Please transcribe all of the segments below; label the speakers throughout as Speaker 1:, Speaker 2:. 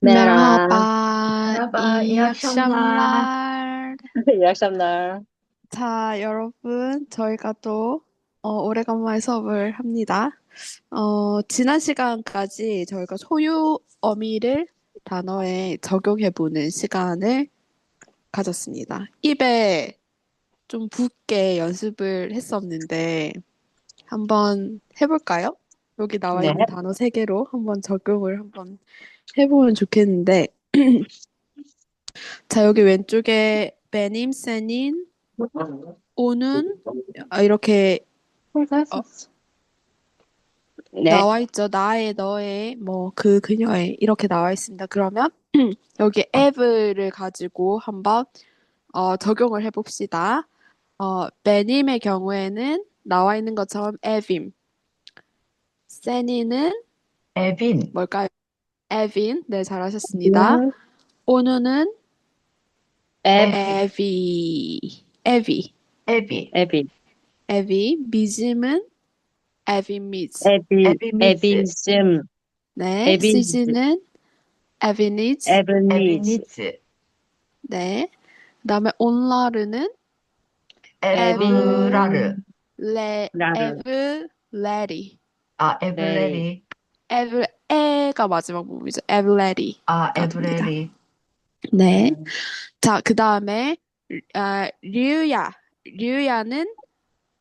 Speaker 1: Merhaba,
Speaker 2: Merhaba, iyi
Speaker 1: iyi
Speaker 2: akşamlar.
Speaker 1: akşamlar.
Speaker 3: İyi akşamlar.
Speaker 1: 자, 여러분, 저희가 또 어, 오래간만에 수업을 합니다. 어, 지난 시간까지 저희가 소유 어미를 단어에 적용해보는 시간을 가졌습니다. 입에 좀 붙게 연습을 했었는데 한번 해볼까요? 여기 나와
Speaker 3: 네.
Speaker 1: 있는 단어 세 개로 한번 적용을 한번 해보면 좋겠는데 자, 여기 왼쪽에 베님, 세닌, 오는 아, 이렇게 어,
Speaker 3: 네.
Speaker 1: 나와 있죠. 나의, 너의, 뭐, 그, 그녀의 이렇게 나와 있습니다. 그러면 여기 에브를 가지고 한번 어, 적용을 해봅시다. 어, 베님의 경우에는 나와 있는 것처럼 에빔, 세니는
Speaker 2: 에빈,
Speaker 1: 뭘까요? 에빈, 네, 잘하셨습니다. 오누는
Speaker 3: 앱,
Speaker 1: 에비, 에비,
Speaker 2: 에비,
Speaker 3: 에비,
Speaker 1: 에비, 미즘은 에비미즈.
Speaker 3: 에비,
Speaker 2: 에비미즈.
Speaker 3: 에비즘,
Speaker 1: 네,
Speaker 3: 에비니즈.
Speaker 1: 시즈는 에비니즈.
Speaker 2: 에비니츠,
Speaker 1: 네. 그다음에 온라르는
Speaker 2: 에브라르,
Speaker 1: 레,
Speaker 3: 라르.
Speaker 1: 에브 레리.
Speaker 2: 아, 에브레리,
Speaker 1: 에브, 에가 마지막 부분이죠. 에브레리.
Speaker 2: 아. 에브레리,
Speaker 1: 네. 자, 그 다음에 아, 류야. 류야는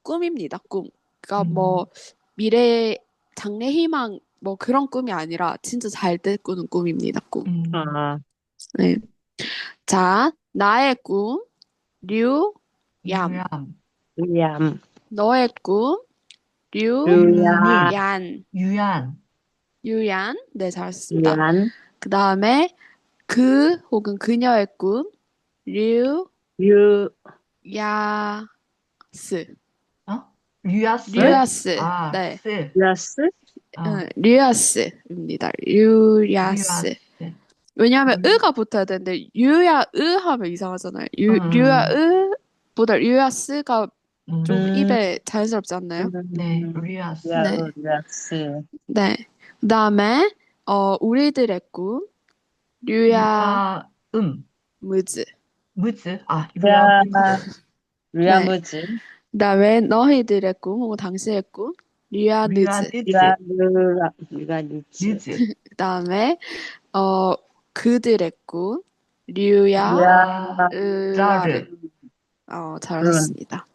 Speaker 1: 꿈입니다. 꿈. 그러니까
Speaker 2: 음.
Speaker 1: 뭐 미래 장래 희망 뭐 그런 꿈이 아니라 진짜 잘 때 꾸는 꿈입니다. 꿈.
Speaker 2: 음,
Speaker 3: 아,
Speaker 1: 네. 자, 나의 꿈, 류, 얌.
Speaker 2: 유얌,
Speaker 3: 위암,
Speaker 1: 너의 꿈, 류,
Speaker 3: 유야,
Speaker 1: 얀.
Speaker 2: 유얀,
Speaker 1: 유얀. 네, 잘하셨습니다.
Speaker 3: 위안,
Speaker 1: 그 다음에 그 혹은 그녀의 꿈, 류,
Speaker 3: 유,
Speaker 1: 야스.
Speaker 2: 어? 류야스,
Speaker 1: 류야스.
Speaker 2: 아,
Speaker 1: 네.
Speaker 2: 스,
Speaker 3: 야스,
Speaker 2: 아,
Speaker 1: 응, 류야스입니다. 류야스.
Speaker 2: 류야스.
Speaker 1: 왜냐하면
Speaker 2: 음.
Speaker 1: 으가 붙어야 되는데 유야 으 하면 이상하잖아요. 유,
Speaker 2: 음.
Speaker 1: 류야 으보다 류야스가 좀
Speaker 2: 음,
Speaker 1: 입에 자연스럽지 않나요?
Speaker 2: 네, 류야스,
Speaker 3: 야,
Speaker 1: 네.
Speaker 3: 야스,
Speaker 1: 네. 그다음에 어 우리들의 꿈 류야
Speaker 2: 음,
Speaker 1: 무즈.
Speaker 2: 무즈, 아,
Speaker 3: 야,
Speaker 2: 류야 무즈,
Speaker 3: 류야무즈,
Speaker 1: 그다음에 너희들의 꿈 혹은 당신의 꿈 류야 느즈.
Speaker 2: 류야,
Speaker 3: 류야니즈,
Speaker 2: 느즈,
Speaker 1: 그다음에 어 그들의 꿈 류야
Speaker 3: 야,
Speaker 1: 으라르.
Speaker 2: 라르,
Speaker 1: 어, 잘하셨습니다.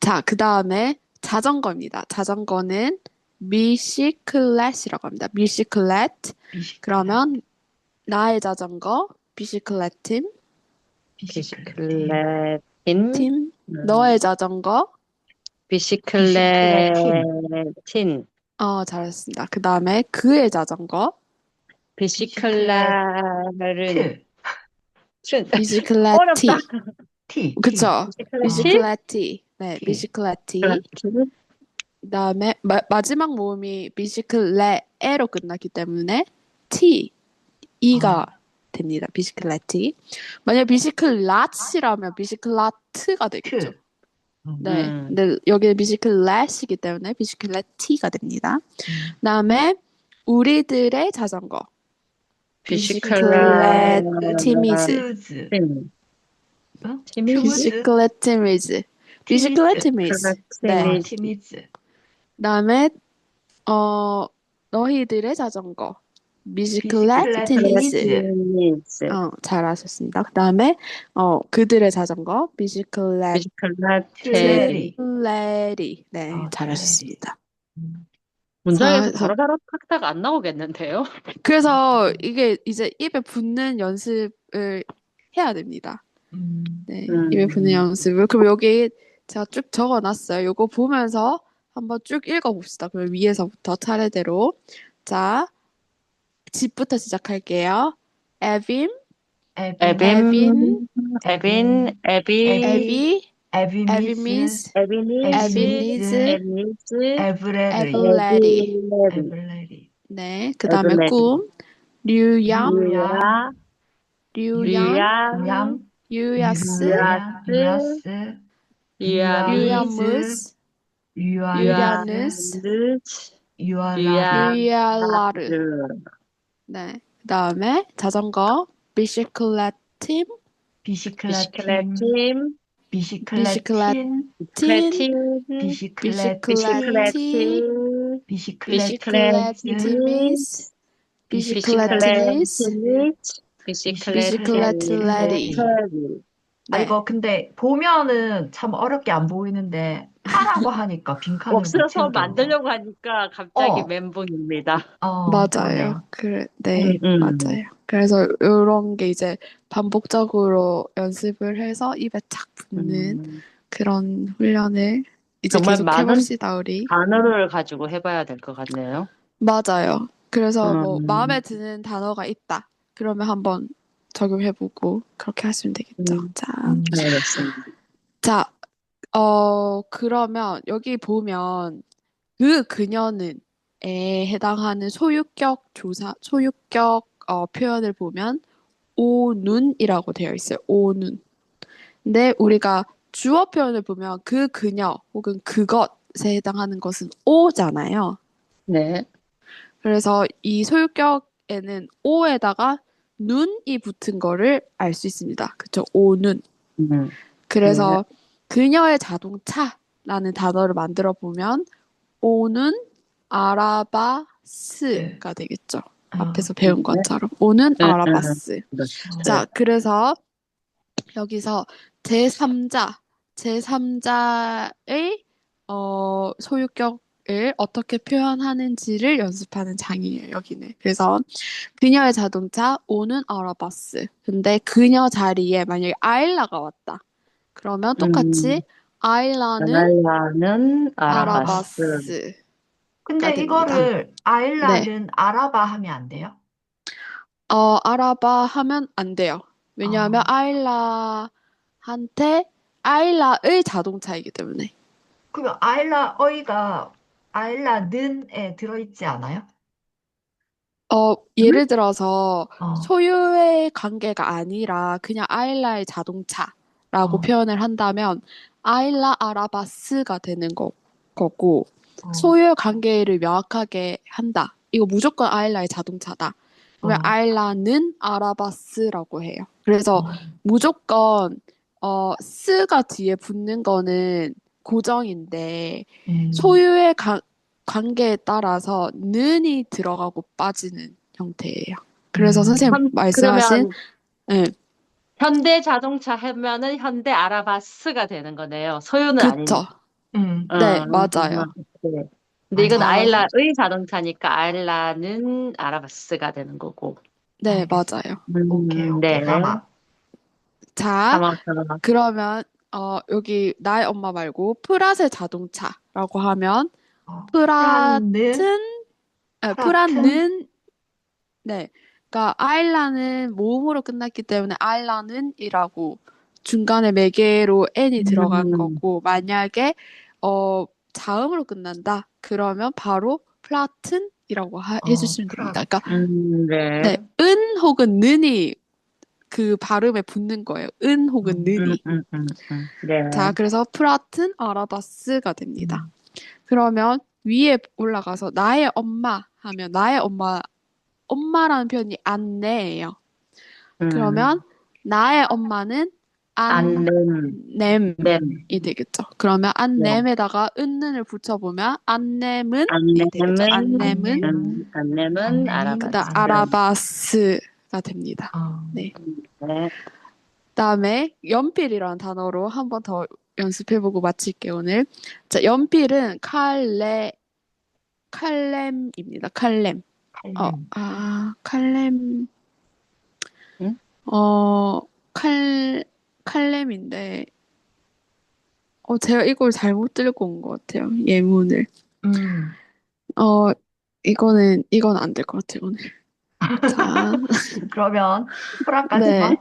Speaker 1: 자, 그 다음에 자전거입니다. 자전거는 비시클렛이라고 합니다. 비시클렛.
Speaker 2: 비시클렛,
Speaker 1: 그러면 나의 자전거, 비시클렛 팀,
Speaker 2: 비시클렛,
Speaker 3: 비시클레틴,
Speaker 1: 팀,
Speaker 3: 음,
Speaker 1: 너의 자전거.
Speaker 3: 비시클레틴,
Speaker 1: 어, 잘하셨습니다. 그 다음에 그의 자전거,
Speaker 3: 비시클라른,
Speaker 2: 트,
Speaker 3: 춘,
Speaker 1: 비시클렛티.
Speaker 3: 어렵다.
Speaker 2: 티,
Speaker 1: 그쵸?
Speaker 3: 비시클레티,
Speaker 1: 비시클렛티. 네,
Speaker 2: 티.
Speaker 1: 비시클렛티.
Speaker 3: 비시클레티,
Speaker 1: 그 다음에 마, 마지막 모음이 비시클레에로 끝났기 때문에 T, E가 됩니다. 비시클레티. 만약 비시클라츠라면 비시클라트가 되겠죠.
Speaker 2: 트, 음,
Speaker 1: 네.
Speaker 3: 음.
Speaker 1: 근데 여기는 비시클렛이기 때문에 비시클레티가 됩니다.
Speaker 2: 음.
Speaker 1: 그다음에 우리들의 자전거.
Speaker 3: 비시클레티미즈,
Speaker 1: 비시클레티미즈.
Speaker 2: 어?
Speaker 3: 티미즈,
Speaker 1: 비시클레티미즈. 비시클레티미즈. 네. 다음에 어 너희들의 자전거. 비시클레티미즈.
Speaker 3: 비시클레티미즈,
Speaker 1: 어, 잘하셨습니다. 그 다음에 어 그들의 자전거. 비시클레티.
Speaker 3: 비시클레티.
Speaker 1: 레리. 네,
Speaker 2: 어,
Speaker 1: 잘하셨습니다.
Speaker 2: 음.
Speaker 3: 문장에서
Speaker 1: 자,
Speaker 3: 바로바로 탁탁 안 나오겠는데요?
Speaker 1: 그래서 이게 이제 입에 붙는 연습을 해야 됩니다.
Speaker 2: 음.
Speaker 1: 네,
Speaker 3: 음.
Speaker 1: 입에 붙는 연습을. 그럼 여기 제가 쭉 적어놨어요. 요거 보면서 한번 쭉 읽어봅시다. 그럼 위에서부터 차례대로. 자, 집부터 시작할게요. 에빔,
Speaker 2: 에빈,
Speaker 3: 에빔,
Speaker 1: 에빈,
Speaker 3: 에빈, 에비,
Speaker 1: 에비, 에비미스,
Speaker 3: 에비니즈,
Speaker 1: 에비니즈,
Speaker 3: 에비니즈,
Speaker 2: 에브레리,
Speaker 1: 네, 그 다음에. 꿈, 류얌, 류얌,
Speaker 3: 류야,
Speaker 2: 류얌,
Speaker 1: 유야스,
Speaker 2: 유야, 유야스,
Speaker 3: 류야,
Speaker 1: 류야무스,
Speaker 2: 유아,
Speaker 1: 유야누스,
Speaker 2: 유아라,
Speaker 3: 유야,
Speaker 1: 유야라르.
Speaker 3: 르.
Speaker 1: 네. 그다음에 자전거, 비시클레팀,
Speaker 2: 비시클레팀,
Speaker 3: 비시클레팀,
Speaker 2: 비시클레틴,
Speaker 3: 비시클레팀,
Speaker 2: 비시클레틴,
Speaker 1: 비시클레티,
Speaker 2: 비시클레티스,
Speaker 1: 비시클레티미스, 비시클레티미스,
Speaker 3: 비시클레티미스,
Speaker 2: 아,
Speaker 1: 네.
Speaker 2: 이거 근데 보면은 참 어렵게 안 보이는데 하라고 하니까 빈칸을 못
Speaker 3: 없어서
Speaker 2: 채우더라고.
Speaker 3: 만들려고 하니까 갑자기
Speaker 2: 어.
Speaker 3: 멘붕입니다.
Speaker 2: 어,
Speaker 1: 맞아요.
Speaker 2: 그러네요.
Speaker 1: 그래, 네,
Speaker 3: 음, 음.
Speaker 1: 맞아요. 그래서 이런 게 이제 반복적으로 연습을 해서 입에 착 붙는
Speaker 3: 음,
Speaker 1: 그런 훈련을 이제
Speaker 3: 정말
Speaker 1: 계속
Speaker 3: 많은
Speaker 1: 해봅시다, 우리.
Speaker 3: 단어를 가지고 해봐야 될 것 같네요.
Speaker 1: 맞아요. 그래서 뭐
Speaker 3: 음.
Speaker 1: 마음에 드는 단어가 있다. 그러면 한번 적용해보고 그렇게 하시면 되겠죠.
Speaker 3: 음.
Speaker 1: 자,
Speaker 2: 음.
Speaker 3: 알겠습니다.
Speaker 1: 자, 어, 그러면 여기 보면 그 그녀는에 해당하는 소유격 조사, 소유격 어, 표현을 보면 오눈이라고 되어 있어요. 오눈. 근데 우리가 주어 표현을 보면 그 그녀 혹은 그것에 해당하는 것은 오잖아요.
Speaker 3: 네.
Speaker 1: 그래서 이 소유격에는 오에다가 눈이 붙은 거를 알 수 있습니다. 그쵸? 오눈.
Speaker 3: 음.
Speaker 1: 그래서 그녀의 자동차라는 단어를 만들어 보면 오는 아라바스가 되겠죠. 앞에서 배운 것처럼 오는
Speaker 3: 네, 네,
Speaker 1: 아라바스.
Speaker 3: 그렇죠.
Speaker 1: 자, 그래서 여기서 제3자, 제3자의 어, 소유격 을 어떻게 표현하는지를 연습하는 장이에요, 여기는. 그래서 그녀의 자동차 오는 아라바스. 근데 그녀 자리에 만약에 아일라가 왔다. 그러면 똑같이 아일라는
Speaker 3: 아일라는 아라바스.
Speaker 1: 아라바스.
Speaker 2: 근데. 이거를 아일라는 알아봐 하면 안 돼요?
Speaker 1: 어, 알아봐 하면 안 돼요. 왜냐하면
Speaker 2: 아.
Speaker 1: 아일라한테 아일라의 자동차이기 때문에.
Speaker 2: 그러면 아일라 어이가 아일라는에 들어있지 않아요?
Speaker 1: 어, 예를 들어서
Speaker 2: 어.
Speaker 1: 소유의 관계가 아니라 그냥 아일라의 자동차라고
Speaker 2: 어.
Speaker 1: 표현을 한다면 아일라 아라바스가 되는 거, 거고
Speaker 2: 어.
Speaker 1: 소유의 관계를 명확하게 한다. 이거 무조건 아일라의 자동차다. 그러면
Speaker 2: 어.
Speaker 1: 아일라는 아라바스라고 해요. 그래서
Speaker 2: 어.
Speaker 1: 무조건 어, 스가 뒤에 붙는 거는 고정인데
Speaker 2: 음.
Speaker 1: 소유의 가- 관계에 따라서 는이 들어가고 빠지는 형태예요. 그래서
Speaker 2: 음.
Speaker 1: 선생님
Speaker 3: 현-
Speaker 1: 말씀하신
Speaker 3: 그러면
Speaker 1: 예,
Speaker 3: 현대 자동차 하면은 현대 아라바스가 되는 거네요. 소유는.
Speaker 1: 그쵸.
Speaker 2: 음.
Speaker 1: 네,
Speaker 3: 음,
Speaker 1: 맞아요.
Speaker 3: 네. 근데 이건
Speaker 2: 맞아요.
Speaker 3: 아일라의 자동차니까 아일라는 아라바스가 되는 거고.
Speaker 1: 네. 맞아요.
Speaker 3: 음,
Speaker 2: 오케이, 오케이.
Speaker 3: 네.
Speaker 1: 자. 그러면 어, 여기 나의 엄마 말고 프랏의 자동차라고 하면
Speaker 2: 어.
Speaker 1: 프랏은
Speaker 2: 프라는
Speaker 1: 네,
Speaker 2: 프라튼?
Speaker 1: 프라는 네, 그러니까 아일라는 모음으로 끝났기 때문에 아일라는이라고 중간에 매개로 n이 들어간
Speaker 3: 음.
Speaker 1: 거고 만약에 어 자음으로 끝난다 그러면 바로 플라튼이라고 하-
Speaker 2: 어,
Speaker 1: 해주시면 됩니다. 그러니까
Speaker 3: 음, 네.
Speaker 1: 네, 은 혹은 는이 그 발음에 붙는 거예요. 은 혹은
Speaker 2: 음,
Speaker 1: 는이.
Speaker 3: 음, 음, 음, 음. 네.
Speaker 1: 자, 그래서 프라튼 아라바스가 됩니다. 그러면 위에 올라가서 나의 엄마 하면 나의 엄마 엄마라는 표현이 안내예요.
Speaker 3: 음.
Speaker 1: 그러면 나의 엄마는
Speaker 3: 안냄,
Speaker 1: 안냄이
Speaker 3: 냄.
Speaker 1: 되겠죠. 그러면 안냄에다가 은는을 붙여보면 안냄은.
Speaker 3: 안냄은,
Speaker 1: 안냄은
Speaker 3: 음, 안냄은
Speaker 2: 안냄은
Speaker 3: 아라바스.
Speaker 1: 아라바스가 됩니다.
Speaker 2: 어.
Speaker 1: 네.
Speaker 3: 네.
Speaker 1: 그다음에 연필이라는 단어로 한 번 더 연습해보고 마칠게요, 오늘. 자, 연필은 칼레, 칼렘입니다. 칼렘. 어,
Speaker 2: 칼렘.
Speaker 1: 아, 칼렘.
Speaker 3: 응?
Speaker 1: 어, 칼, 칼렘인데, 어, 제가 이걸 잘못 들고 온 것 같아요. 예문을.
Speaker 2: 음.
Speaker 1: 어, 이거는, 이건 안 될 것 같아요, 오늘. 자,
Speaker 2: 그러면 프라까지만?
Speaker 1: 네.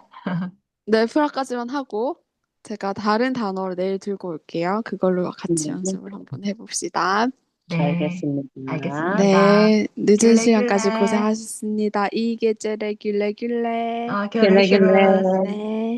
Speaker 1: 네, 프라까지만 하고, 제가 다른 단어를 내일 들고 올게요. 그걸로 같이
Speaker 3: 음.
Speaker 1: 연습을 한번 해봅시다.
Speaker 2: 네.
Speaker 3: 알겠습니다.
Speaker 2: 알겠습니다.
Speaker 1: 네, 늦은 시간까지
Speaker 2: 귤레.
Speaker 1: 고생하셨습니다. 이게 제레 귤레 귤레.
Speaker 2: 아,
Speaker 3: 귤레, 귤레.
Speaker 2: 결례식은
Speaker 1: 네.